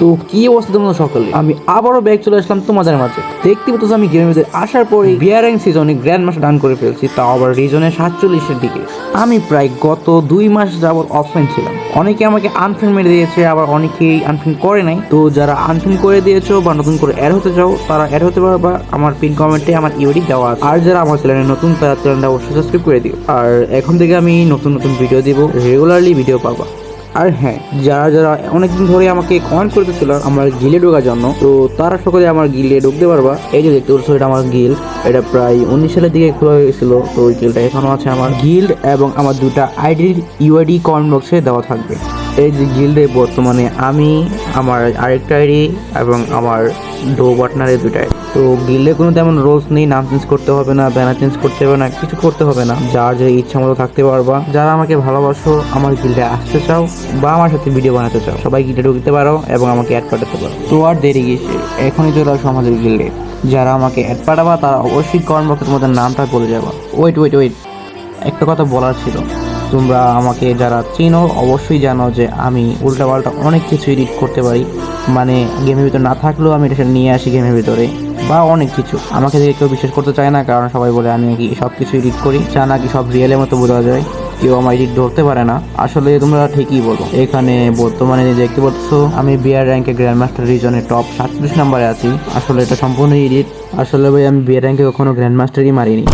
তো কি অবস্থা আমি আবারও চলে আসলাম মাঝে। দেখতে আমি আসার পরে সিজনে গ্র্যান্ড ডান করে ফেলছি, তাও আবার সাতচল্লিশের দিকে। আমি প্রায় গত দুই মাস যাবত অফলাইন ছিলাম। অনেকে আমাকে আনফ্রেন্ড মেরে দিয়েছে, আবার অনেকেই আনফ্রেন্ড করে নাই। তো যারা আনফ্রেন্ড করে দিয়েছ বা নতুন করে অ্যাড হতে চাও, তারা অ্যাড হতে পারবা আমার পিন কমেন্টে আমার ইউডি দেওয়া আর যারা আমার চ্যানেলে নতুন, তারা চ্যানেলটা অবশ্যই সাবস্ক্রাইব করে দিও। আর এখন থেকে আমি নতুন নতুন ভিডিও দিব। রেগুলারলি ভিডিও পাবা। আর হ্যাঁ যারা যারা অনেকদিন ধরে আমাকে কমেন্ট করতেছিল আমার গিলে ঢোকার জন্য, তো তারা সকলে আমার গিলে ঢুকতে পারবা। এই যে দেখতে পাচ্ছ, এটা আমার গিল এটা প্রায় উনিশ সালের দিকে খোলা হয়েছিল তো ওই গিলটা এখনও আছে আমার গিল এবং আমার দুটা আইডি ইউআইডি কমেন্ট বক্সে দেওয়া থাকবে। এই যে গিল্ডে বর্তমানে আমি, আমার আরেকটা আইডি এবং আমার ডো পার্টনারের দুটাই তো গিল্ডে কোনো তেমন রোলস নেই, নাম চেঞ্জ করতে হবে না ব্যানার চেঞ্জ করতে হবে না, কিছু করতে হবে না। যার যে ইচ্ছা মতো থাকতে পারবা। যারা আমাকে ভালোবাসো, আমার গিল্ডে আসতে চাও বা আমার সাথে ভিডিও বানাতে চাও, সবাই গিল্ডে ঢুকতে পারো এবং আমাকে অ্যাড পাঠাতে পারো। তো আর দেরি গেছে এখনই চলে আসো আমাদের গিল্ডে যারা আমাকে অ্যাড পাঠাবা, তারা অবশ্যই কমেন্ট মধ্যে নামটা বলে যাবা। ওয়েট ওয়েট ওয়েট একটা কথা বলার ছিল। তোমরা আমাকে যারা চেনো, অবশ্যই জানো যে আমি উল্টাপাল্টা অনেক কিছু এডিট করতে পারি। মানে গেমের ভিতরে না থাকলেও আমি এটা নিয়ে আসি গেমের ভিতরে, বা অনেক কিছু। আমাকে দেখে কেউ বিশ্বাস করতে চায় না, কারণ সবাই বলে আমি নাকি সব কিছু এডিট করি চা নাকি সব রিয়েলের মতো বোঝা যায়। কেউ আমার এডিট ধরতে পারে না। আসলে তোমরা ঠিকই বলো। এখানে বর্তমানে দেখতে পাচ্ছ, আমি বিয়ার র্যাঙ্কে গ্র্যান্ড মাস্টার রিজনে টপ সাতত্রিশ নম্বরে আছি। আসলে এটা সম্পূর্ণ এডিট আসলে ভাই, আমি বিয়ার র্যাঙ্কে কখনো গ্র্যান্ড মাস্টারই মারিনি